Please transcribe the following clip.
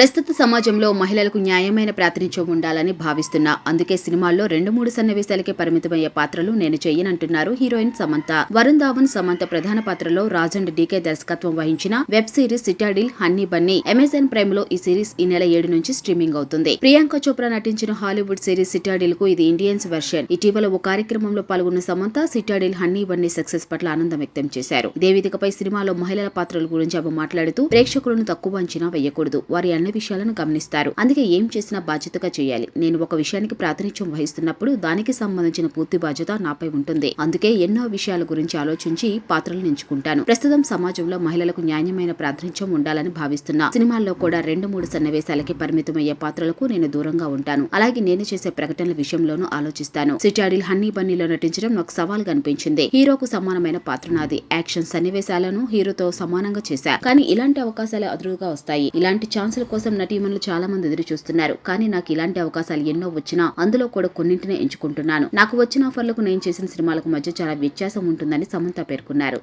ప్రస్తుత సమాజంలో మహిళలకు న్యాయమైన ప్రాతినిధ్యం ఉండాలని భావిస్తున్నా అందుకే సినిమాల్లో రెండు మూడు సన్నివేశాలకే పరిమితమయ్యే పాత్రలు నేను చెయ్యనంటున్నారు హీరోయిన్ సమంత. వరుణ్ ధావన్ సమంత ప్రధాన పాత్రలో రాజండ్ డీకే దర్శకత్వం వహించిన web series Citadel honey bunny Amazon ప్రైమ్లో ఈ సిరీస్ ఈ నెల ఏడు నుంచి స్ట్రీమింగ్ అవుతుంది. ప్రియాంక చోప్రా నటించిన హాలీవుడ్ సిరీస్ సిటాడిల్కు ఇది ఇండియన్స్ వెర్షన్. ఇటీవల ఓ కార్యక్రమంలో పాల్గొన్న Samantha Citadel honey bunny success పట్ల ఆనందం వ్యక్తం చేశారు. ఇదే వేదికపై సినిమాలో మహిళల పాత్రల గురించి ఆమె మాట్లాడుతూ ప్రేక్షకులను తక్కువ అంచనా వేయకూడదు. వారి అన్ని విషయాలను గమనిస్తారు. అందుకే ఏం చేసినా బాధ్యతగా చేయాలి. నేను ఒక విషయానికి ప్రాతినిధ్యం వహిస్తున్నప్పుడు దానికి సంబంధించిన పూర్తి బాధ్యత నాపై ఉంటుంది. అందుకే ఎన్నో విషయాల గురించి ఆలోచించి పాత్రలు ఎంచుకుంటాను ప్రస్తుతం సమాజంలో మహిళలకు న్యాయమైన ప్రాతినిధ్యం ఉండాలని భావిస్తున్నా. సినిమాల్లో కూడా రెండు మూడు సన్నివేశాలకి పరిమితమయ్యే పాత్రలకు నేను దూరంగా ఉంటాను. అలాగే నేను చేసే ప్రకటనల విషయంలోనూ ఆలోచిస్తాను. సిటాడిల్ హన్నీ బన్నీలో నటించడం నాకు సవాల్గా అనిపించింది. హీరోకు సమానమైన పాత్ర నాది. యాక్షన్ సన్నివేశాలను హీరోతో సమానంగా చేశా. కానీ ఇలాంటి అవకాశాలు అదురుగా వస్తాయి. ఇలాంటి ఛాన్సుల కోసం నటీమణులు చాలా మంది ఎదురు చూస్తున్నారు. కానీ నాకు ఇలాంటి అవకాశాలు ఎన్నో వచ్చినా అందులో కూడా కొన్నింటినే ఎంచుకుంటున్నాను. నాకు వచ్చిన ఆఫర్లకు నేను చేసిన సినిమాలకు మధ్య చాలా వ్యత్యాసం ఉంటుందని సమంత పేర్కొన్నారు.